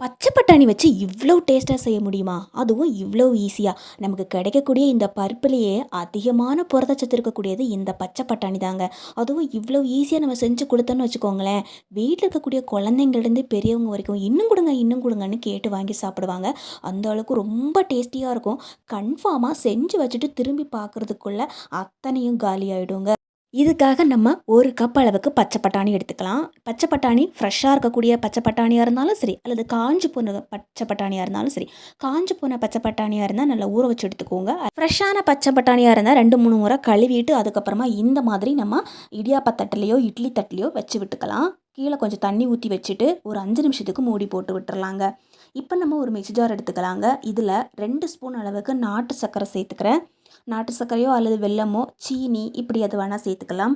பச்சை பட்டாணி வச்சு இவ்வளோ டேஸ்ட்டாக செய்ய முடியுமா? அதுவும் இவ்வளோ ஈஸியாக நமக்கு கிடைக்கக்கூடிய இந்த பருப்புலேயே அதிகமான புரதச்சத்து இருக்கக்கூடியது இந்த பச்சை பட்டாணி தாங்க. அதுவும் இவ்வளோ ஈஸியாக நம்ம செஞ்சு கொடுத்தோன்னு வச்சுக்கோங்களேன் வீட்டில் இருக்கக்கூடிய குழந்தைங்கள்லேருந்து பெரியவங்க வரைக்கும் இன்னும் கொடுங்க இன்னும் கொடுங்கன்னு கேட்டு வாங்கி சாப்பிடுவாங்க. அந்த அளவுக்கு ரொம்ப டேஸ்டியாக இருக்கும். கன்ஃபார்மாக செஞ்சு வச்சுட்டு திரும்பி பார்க்குறதுக்குள்ளே அத்தனையும் காலி ஆகிடுங்க இதுக்காக நம்ம ஒரு கப் அளவுக்கு பச்சை பட்டாணி எடுத்துக்கலாம். பச்சை பட்டாணி ஃப்ரெஷ்ஷாக இருக்கக்கூடிய பச்சை பட்டாணியாக இருந்தாலும் சரி அல்லது காஞ்சி போன பச்சை பட்டாணியாக இருந்தாலும் சரி. காஞ்சி போன பச்சை பட்டாணியாக இருந்தால் நல்லா ஊற வச்சு எடுத்துக்கோங்க. ஃப்ரெஷ்ஷான பச்சை பட்டாணியாக இருந்தால் ரெண்டு மூணு முறை கழுவிட்டு அதுக்கப்புறமா இந்த மாதிரி நம்ம இடியாப்ப தட்டிலையோ இட்லி தட்டிலையோ வச்சு விட்டுக்கலாம். கீழே கொஞ்சம் தண்ணி ஊற்றி வச்சுட்டு ஒரு அஞ்சு நிமிஷத்துக்கு மூடி போட்டு விட்டுறலாங்க. இப்போ நம்ம ஒரு மிக்சி ஜார் எடுத்துக்கலாங்க. இதில் ரெண்டு ஸ்பூன் அளவுக்கு நாட்டு சர்க்கரை சேர்த்துக்கிறேன். நாட்டு சர்க்கரையோ அல்லது வெல்லமோ சீனி இப்படி அது வேணால் சேர்த்துக்கலாம்.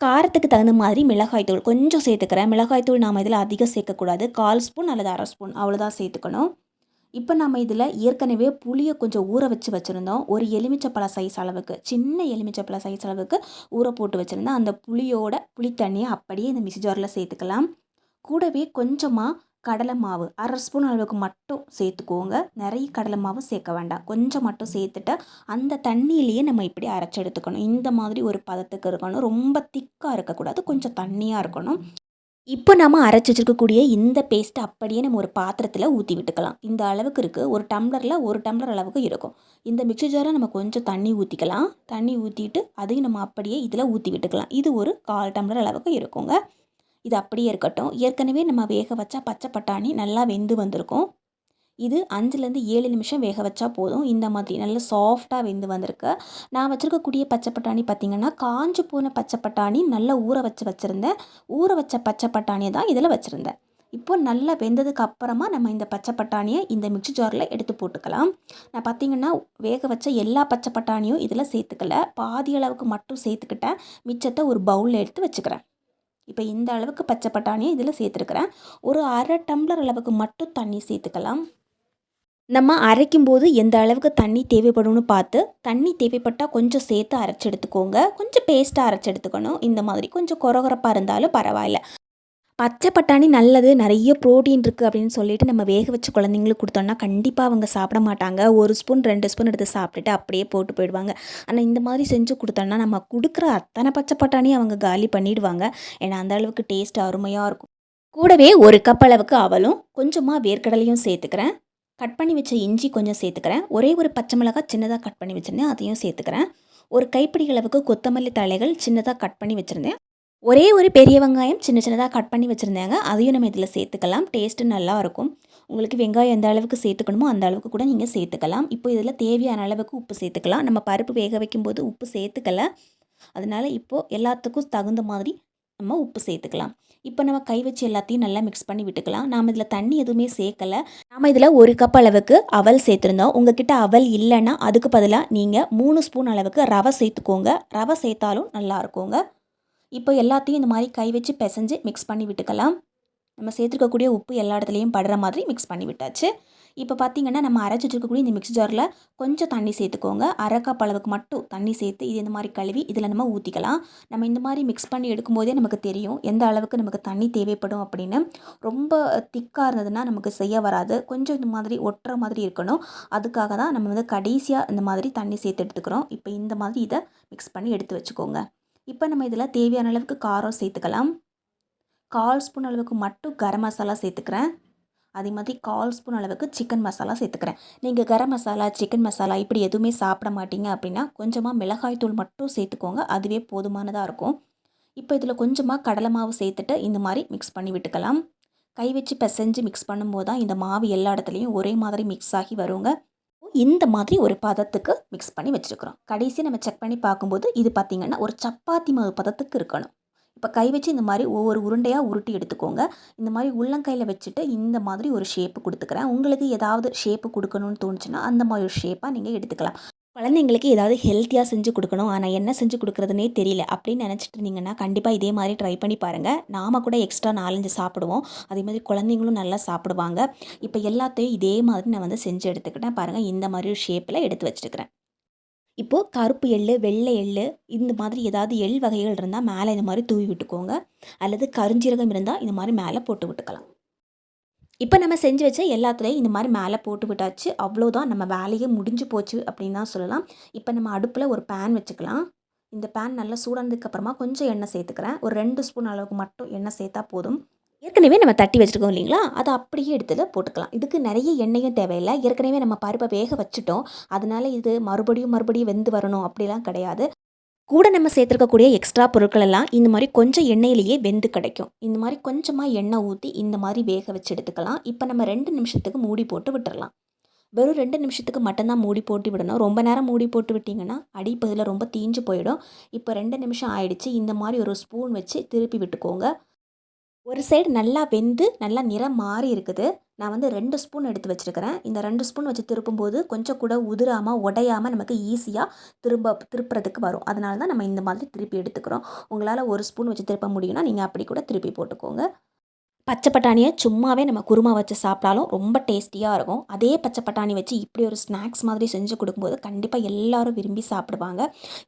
காரத்துக்கு தகுந்த மாதிரி மிளகாய்த்தூள் கொஞ்சம் சேர்த்துக்கிறேன். மிளகாய்த்தூள் நாம் இதில் அதிகம் சேர்க்கக்கூடாது. கால் ஸ்பூன் அல்லது அரை ஸ்பூன் அவ்வளோதான் சேர்த்துக்கணும். இப்போ நம்ம இதில் ஏற்கனவே புளியை கொஞ்சம் ஊற வச்சு வச்சுருந்தோம். ஒரு எலுமிச்சப்பழ சைஸ் அளவுக்கு சின்ன எலுமிச்சப்பழ சைஸ் அளவுக்கு ஊற போட்டு வச்சுருந்தோம் அந்த புளியோட புளி தண்ணியை அப்படியே இந்த மிக்சி ஜாரில் சேர்த்துக்கலாம். கூடவே கொஞ்சமாக கடலை மாவு அரை ஸ்பூன் அளவுக்கு மட்டும் சேர்த்துக்கோங்க. நிறைய கடலை மாவு சேர்க்க வேண்டாம். கொஞ்சம் மட்டும் சேர்த்துட்டு அந்த தண்ணியிலேயே நம்ம இப்படி அரைச்சி எடுத்துக்கணும். இந்த மாதிரி ஒரு பதத்துக்கு இருக்கணும். ரொம்ப திக்காக இருக்கக்கூடாது. கொஞ்சம் தண்ணியாக இருக்கணும். இப்போ நம்ம அரைச்சி வச்சிருக்கக்கூடிய இந்த பேஸ்ட்டை அப்படியே நம்ம ஒரு பாத்திரத்தில் ஊற்றி விட்டுக்கலாம். இந்த அளவுக்கு இருக்குது ஒரு டம்ளரில் ஒரு டம்ளர் அளவுக்கு இருக்கும். இந்த மிக்சர் ஜாரை நம்ம கொஞ்சம் தண்ணி ஊற்றிக்கலாம் தண்ணி ஊற்றிட்டு அதையும் நம்ம அப்படியே இதில் ஊற்றி விட்டுக்கலாம். இது ஒரு கால் டம்ளர் அளவுக்கு இருக்குங்க. இது அப்படியே இருக்கட்டும். ஏற்கனவே நம்ம வேக வச்சா பச்சை பட்டாணி நல்லா வெந்து வந்திருக்கும். இது அஞ்சுலேருந்து ஏழு நிமிஷம் வேக வச்சா போதும். இந்த மாதிரி நல்ல சாஃப்டாக வெந்து வந்திருக்கு. நான் வச்சுருக்கக்கூடிய பச்சை பட்டாணி பார்த்திங்கன்னா காஞ்சு போன பச்சை பட்டாணி நல்லா ஊற வச்சு வச்சுருந்தேன். ஊற வச்ச பச்சை பட்டாணியை தான் இதில் வச்சுருந்தேன். இப்போ நல்லா வெந்ததுக்கு அப்புறமா நம்ம இந்த பச்சை பட்டாணியை இந்த மிக்சி ஜாரில் எடுத்து போட்டுக்கலாம். நான் பார்த்திங்கன்னா வேக வச்ச எல்லா பச்சை பட்டாணியும் இதில் சேர்த்துக்கல. பாதி அளவுக்கு மட்டும் சேர்த்துக்கிட்டேன். மிச்சத்தை ஒரு பவுலில் எடுத்து வச்சுக்கிறேன். இப்போ இந்த அளவுக்கு பச்சை பட்டாணியை இதில் சேர்த்துருக்குறேன். ஒரு அரை டம்ளர் அளவுக்கு மட்டும் தண்ணி சேர்த்துக்கலாம். நம்ம அரைக்கும் போது எந்த அளவுக்கு தண்ணி தேவைப்படும்னு பார்த்து தண்ணி தேவைப்பட்டால் கொஞ்சம் சேர்த்து அரைச்சி எடுத்துக்கோங்க கொஞ்சம் பேஸ்ட்டாக அரைச்சி எடுத்துக்கணும் இந்த மாதிரி கொஞ்சம் குறகுறப்பாக இருந்தாலும் பரவாயில்ல. பச்சை பட்டாணி நல்லது. நிறைய ப்ரோட்டீன் இருக்குது அப்படின்னு சொல்லிட்டு நம்ம வேக வச்சு குழந்தைங்களுக்கு கொடுத்தோம்னா கண்டிப்பாக அவங்க சாப்பிட மாட்டாங்க. ஒரு ஸ்பூன் ரெண்டு ஸ்பூன் எடுத்து சாப்பிட்டுட்டு அப்படியே போட்டு போயிடுவாங்க. ஆனால் இந்த மாதிரி செஞ்சு கொடுத்தோம்னா நம்ம கொடுக்குற அத்தனை பச்சை பட்டாணி அவங்க காலி பண்ணிடுவாங்க. ஏன்னா அந்த அளவுக்கு டேஸ்ட் அருமையாக இருக்கும். கூடவே ஒரு கப் அளவுக்கு அவலும் கொஞ்சமாக வேர்க்கடலையும் சேர்த்துக்கிறேன். கட் பண்ணி வச்ச இஞ்சி கொஞ்சம் சேர்த்துக்கிறேன். ஒரே ஒரு பச்சை மிளகாய் சின்னதாக கட் பண்ணி வச்சுருந்தேன். அதையும் சேர்த்துக்கிறேன். ஒரு கைப்பிடி அளவுக்கு கொத்தமல்லி தலைகள் சின்னதாக கட் பண்ணி வச்சுருந்தேன். ஒரே ஒரு பெரிய வெங்காயம் சின்ன சின்னதாக கட் பண்ணி வச்சுருந்தாங்க. அதையும் நம்ம இதில் சேர்த்துக்கலாம். டேஸ்ட்டு நல்லாயிருக்கும் உங்களுக்கு வெங்காயம் எந்த அளவுக்கு சேர்த்துக்கணுமோ அந்த அளவுக்கு கூட நீங்கள் சேர்த்துக்கலாம். இப்போ இதில் தேவையான அளவுக்கு உப்பு சேர்த்துக்கலாம். நம்ம பருப்பு வேக வைக்கும்போது உப்பு சேர்த்துக்கல. அதனால் இப்போது எல்லாத்துக்கும் தகுந்த மாதிரி நம்ம உப்பு சேர்த்துக்கலாம். இப்போ நம்ம கை வச்சு எல்லாத்தையும் நல்லா மிக்ஸ் பண்ணி விட்டுக்கலாம். நாம் இதில் தண்ணி எதுவுமே சேர்க்கலை. நாம் இதில் ஒரு கப் அளவுக்கு அவல் சேர்த்துருந்தோம். உங்ககிட்ட அவல் இல்லைன்னா அதுக்கு பதிலாக நீங்கள் மூணு ஸ்பூன் அளவுக்கு ரவை சேர்த்துக்கோங்க. ரவை சேர்த்தாலும் நல்லா இருக்குங்க. இப்போ எல்லாத்தையும் இந்த மாதிரி கை வச்சு பிசைஞ்சு மிக்ஸ் பண்ணி விட்டுக்கலாம். நம்ம சேர்த்துருக்கக்கூடிய உப்பு எல்லா இடத்துலையும் படுற மாதிரி மிக்ஸ் பண்ணி விட்டாச்சு. இப்போ பார்த்திங்கன்னா நம்ம அரைச்சி வச்சுருக்கக்கூடிய இந்த மிக்ஸ் ஜாரில் கொஞ்சம் தண்ணி சேர்த்துக்கோங்க. அரை கப் அளவுக்கு மட்டும் தண்ணி சேர்த்து இது இந்த மாதிரி கழுவி இதில் நம்ம ஊற்றிக்கலாம் நம்ம இந்த மாதிரி மிக்ஸ் பண்ணி எடுக்கும்போதே நமக்கு தெரியும் எந்த அளவுக்கு நமக்கு தண்ணி தேவைப்படும் அப்படின்னு. ரொம்ப திக்காக இருந்ததுன்னா நமக்கு செய்ய வராது. கொஞ்சம் இந்த மாதிரி ஒட்டுற மாதிரி இருக்கணும். அதுக்காக தான் நம்ம வந்து கடைசியாக இந்த மாதிரி தண்ணி சேர்த்து எடுத்துக்கிறோம். இப்போ இந்த மாதிரி இதை மிக்ஸ் பண்ணி எடுத்து வச்சுக்கோங்க. இப்போ நம்ம இதில் தேவையான அளவுக்கு காரம் சேர்த்துக்கலாம். கால் ஸ்பூன் அளவுக்கு மட்டும் கரம் மசாலா சேர்த்துக்கிறேன். அதே மாதிரி கால் ஸ்பூன் அளவுக்கு சிக்கன் மசாலா சேர்த்துக்கிறேன். நீங்கள் கரம் மசாலா சிக்கன் மசாலா இப்படி எதுவுமே சாப்பிட மாட்டீங்க அப்படின்னா கொஞ்சமாக மிளகாய் தூள் மட்டும் சேர்த்துக்கோங்க. அதுவே போதுமானதாக இருக்கும். இப்போ இதில் கொஞ்சமாக கடலை மாவு சேர்த்துட்டு இந்த மாதிரி மிக்ஸ் பண்ணி விட்டுக்கலாம். கை வச்சு பிசைஞ்சு மிக்ஸ் பண்ணும்போது தான் இந்த மாவு எல்லா இடத்துலையும் ஒரே மாதிரி மிக்ஸ் ஆகி வருங்க. இந்த மாதிரி ஒரு பதத்துக்கு மிக்ஸ் பண்ணி வச்சுருக்குறோம். கடைசி நம்ம செக் பண்ணி பார்க்கும்போது இது பார்த்திங்கன்னா ஒரு சப்பாத்தி மாவு பதத்துக்கு இருக்கணும். இப்போ கை வச்சு இந்த மாதிரி ஒவ்வொரு உருண்டையாக உருட்டி எடுத்துக்கோங்க. இந்த மாதிரி உள்ளங்கையில் வச்சுட்டு இந்த மாதிரி ஒரு ஷேப்பு கொடுத்துக்கிறேன். உங்களுக்கு ஏதாவது ஷேப்பு கொடுக்கணும்னு தோணுச்சுன்னா அந்த மாதிரி ஒரு ஷேப்பாக நீங்கள் எடுத்துக்கலாம். குழந்தைங்களுக்கு ஏதாவது ஹெல்த்தியாக செஞ்சு கொடுக்கணும். ஆனால் என்ன செஞ்சு கொடுக்குறதுனே தெரியல. அப்படின்னு நினச்சிட்டு இருந்தீங்கன்னா கண்டிப்பாக இதே மாதிரி ட்ரை பண்ணி பாருங்கள் நாம் கூட எக்ஸ்ட்ரா நாலஞ்சு சாப்பிடுவோம். அதே மாதிரி குழந்தைங்களும் நல்லா சாப்பிடுவாங்க. இப்போ எல்லாத்தையும் இதே மாதிரி நான் வந்து செஞ்சு எடுத்துக்கிட்டேன். பாருங்கள் இந்த மாதிரி ஒரு ஷேப்பில் எடுத்து வச்சுருக்கிறேன். இப்போது கருப்பு எள் வெள்ளை எள் இந்த மாதிரி ஏதாவது எள் வகைகள் இருந்தால் மேலே இந்த மாதிரி தூவி விட்டுக்கோங்க. அல்லது கருஞ்சீரகம் இருந்தால் இந்த மாதிரி மேலே போட்டு விட்டுக்கலாம். இப்போ நம்ம செஞ்சு வச்ச எல்லாத்துலேயும் இந்த மாதிரி மேலே போட்டு விட்டாச்சு. அவ்வளோதான் நம்ம வேலையே முடிஞ்சு போச்சு அப்படின்னு தான் சொல்லலாம். இப்போ நம்ம அடுப்பில் ஒரு பேன் வச்சுக்கலாம். இந்த பேன் நல்லா சூடானதுக்கப்புறமா கொஞ்சம் எண்ணெய் சேர்த்துக்கிறேன். ஒரு ரெண்டு ஸ்பூன் அளவுக்கு மட்டும் எண்ணெய் சேர்த்தா போதும். ஏற்கனவே நம்ம தட்டி வச்சுருக்கோம் இல்லைங்களா? அதை அப்படியே எடுத்து போட்டுக்கலாம். இதுக்கு நிறைய எண்ணெயும் தேவையில்லை. ஏற்கனவே நம்ம பருப்பை வேக வச்சுட்டோம். அதனால இது மறுபடியும் மறுபடியும் வெந்து வரணும். அப்படிலாம் கிடையாது. கூட நம்ம சேர்த்துருக்கக்கூடிய எக்ஸ்ட்ரா பொருட்கள் எல்லாம் இந்த மாதிரி கொஞ்சம் எண்ணெயிலேயே வெந்து கிடைக்கும். இந்த மாதிரி கொஞ்சமாக எண்ணெய் ஊற்றி இந்த மாதிரி வேக வச்சு எடுத்துக்கலாம். இப்போ நம்ம ரெண்டு நிமிஷத்துக்கு மூடி போட்டு விட்டுறலாம். வெறும் ரெண்டு நிமிஷத்துக்கு மட்டும்தான் மூடி போட்டு விடணும். ரொம்ப நேரம் மூடி போட்டு விட்டிங்கன்னா அடிப்பகுதியில் ரொம்ப தீஞ்சு போயிடும். இப்போ ரெண்டு நிமிஷம் ஆயிடுச்சு. இந்த மாதிரி ஒரு ஸ்பூன் வச்சு திருப்பி விட்டுக்கோங்க. ஒரு சைடு நல்லா வெந்து நல்லா நிறம் மாறி இருக்குது. நான் வந்து ரெண்டு ஸ்பூன் எடுத்து வச்சுருக்கிறேன். இந்த ரெண்டு ஸ்பூன் வச்சு திருப்பும்போது கொஞ்சம் கூட உதிராமல் உடையாமல் நமக்கு ஈஸியாக திரும்ப திருப்புறதுக்கு வரும். அதனால தான் நம்ம இந்த மாதிரி திருப்பி எடுத்துக்கிறோம். உங்களால் ஒரு ஸ்பூன் வச்சு திருப்ப முடியும்னா நீங்கள் அப்படி கூட திருப்பி போட்டுக்கோங்க. பச்சை பட்டாணியை சும்மாவே நம்ம குருமா வச்சு சாப்பிட்டாலும் ரொம்ப டேஸ்டியாக இருக்கும். அதே பச்சை பட்டாணி வச்சு இப்படி ஒரு ஸ்நாக்ஸ் மாதிரி செஞ்சு கொடுக்கும்போது கண்டிப்பாக எல்லாரும் விரும்பி சாப்பிடுவாங்க.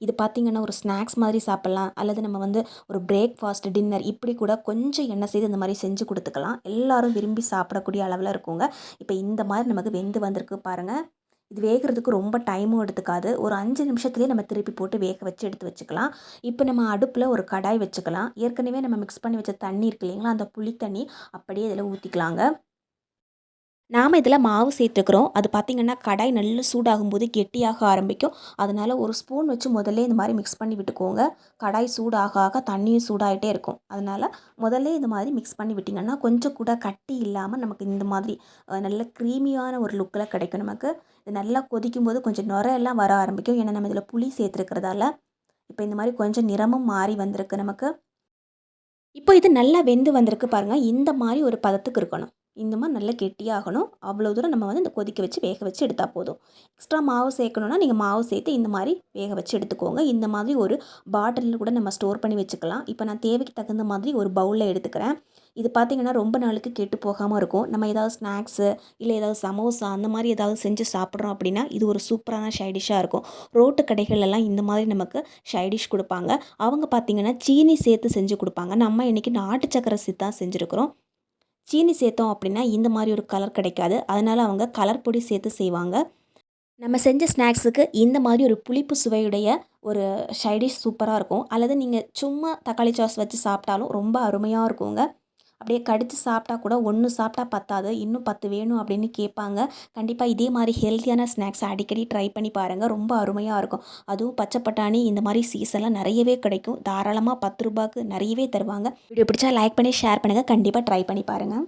இது பார்த்திங்கன்னா ஒரு ஸ்நாக்ஸ் மாதிரி சாப்பிட்லாம். அல்லது நம்ம வந்து ஒரு பிரேக்ஃபாஸ்ட் டின்னர் இப்படி கூட கொஞ்சம் எண்ணெய் செய்து இந்த மாதிரி செஞ்சு கொடுத்துக்கலாம். எல்லோரும் விரும்பி சாப்பிடக்கூடிய அளவில் இருக்குங்க. இப்போ இந்த மாதிரி நமக்கு வெந்து வந்திருக்கு பாருங்கள் இது வேகிறதுக்கு ரொம்ப டைமும் எடுத்துக்காது. ஒரு அஞ்சு நிமிஷத்துலேயே நம்ம திருப்பி போட்டு வேக வச்சு எடுத்து வச்சுக்கலாம். இப்போ நம்ம அடுப்பில் ஒரு கடாய் வச்சுக்கலாம். ஏற்கனவே நம்ம மிக்ஸ் பண்ணி வச்ச தண்ணி இருக்கு இல்லைங்களா அந்த புளி தண்ணி அப்படியே இதில் ஊற்றிக்கலாங்க நாம் இதில் மாவு சேர்த்துக்கிறோம். அது பார்த்திங்கன்னா கடாய் நல்லா சூடாகும்போது கெட்டியாக ஆரம்பிக்கும். அதனால் ஒரு ஸ்பூன் வச்சு முதல்ல இந்த மாதிரி மிக்ஸ் பண்ணி விட்டுக்கோங்க. கடாய் சூடாக ஆக தண்ணியும் சூடாகிட்டே இருக்கும். அதனால் முதல்ல இந்த மாதிரி மிக்ஸ் பண்ணி விட்டிங்கன்னா கொஞ்சம் கூட கட்டி இல்லாமல் நமக்கு இந்த மாதிரி நல்ல க்ரீமியான ஒரு லுக்கில் கிடைக்கும் நமக்கு. இது நல்லா கொதிக்கும் போது கொஞ்சம் நுரையெல்லாம் வர ஆரம்பிக்கும். ஏன்னா நம்ம இதில் புளி சேர்த்துருக்கிறதால. இப்போ இந்த மாதிரி கொஞ்சம் நிறமும் மாறி வந்திருக்கு நமக்கு. இப்போ இது நல்லா வெந்து வந்திருக்கு பாருங்கள் இந்த மாதிரி ஒரு பதத்துக்கு இருக்கணும். இந்த மாதிரி நல்லா கெட்டியாகணும். அவ்வளோ தூரம் நம்ம வந்து இந்த கொதிக்க வச்சு வேக வச்சு எடுத்தால் போதும். எக்ஸ்ட்ரா மாவு சேர்க்கணுன்னா நீங்கள் மாவு சேர்த்து இந்த மாதிரி வேக வச்சு எடுத்துக்கோங்க. இந்த மாதிரி ஒரு பாட்டிலில் கூட நம்ம ஸ்டோர் பண்ணி வச்சுக்கலாம். இப்போ நான் தேவைக்கு தகுந்த மாதிரி ஒரு பவுலில் எடுத்துக்கிறேன். இது பார்த்திங்கன்னா ரொம்ப நாளுக்கு கெட்டு போகாமல் இருக்கும். நம்ம ஏதாவது ஸ்நாக்ஸு இல்லை ஏதாவது சமோசா அந்த மாதிரி ஏதாவது செஞ்சு சாப்பிட்றோம் அப்படின்னா இது ஒரு சூப்பரான ஷைடிஷாக இருக்கும். ரோட்டு கடைகளெல்லாம் இந்த மாதிரி நமக்கு ஷைடிஷ் கொடுப்பாங்க. அவங்க பார்த்திங்கன்னா சீனி சேர்த்து செஞ்சு கொடுப்பாங்க. நம்ம இன்றைக்கி நாட்டு சக்கரை சேர்த்து தான் செஞ்சுருக்குறோம். சீனி சேர்த்தோம் அப்படின்னா இந்த மாதிரி ஒரு கலர் கிடைக்காது. அதனால் அவங்க கலர் பொடி சேர்த்து செய்வாங்க. நம்ம செஞ்ச ஸ்நாக்ஸுக்கு இந்த மாதிரி ஒரு புளிப்பு சுவையுடைய ஒரு ஷைடிஷ் சூப்பராக இருக்கும். அல்லது நீங்கள் சும்மா தக்காளி சாஸ் வச்சு சாப்பிட்டாலும் ரொம்ப அருமையாக இருக்குங்க. அப்படியே கடித்து சாப்பிட்டா கூட ஒன்று சாப்பிட்டா பத்தாது இன்னும் பத்து வேணும் அப்படின்னு கேட்பாங்க. கண்டிப்பாக இதே மாதிரி ஹெல்த்தியான ஸ்நாக்ஸ் அடிக்கடி ட்ரை பண்ணி பாருங்கள் ரொம்ப அருமையாக இருக்கும். அதுவும் பச்சை பட்டாணி இந்த மாதிரி சீசன்லாம் நிறையவே கிடைக்கும். தாராளமாக பத்து ரூபாய்க்கு நிறையவே தருவாங்க. வீடியோ பிடிச்சா லைக் பண்ணி ஷேர் பண்ணுங்கள் கண்டிப்பாக ட்ரை பண்ணி பாருங்கள்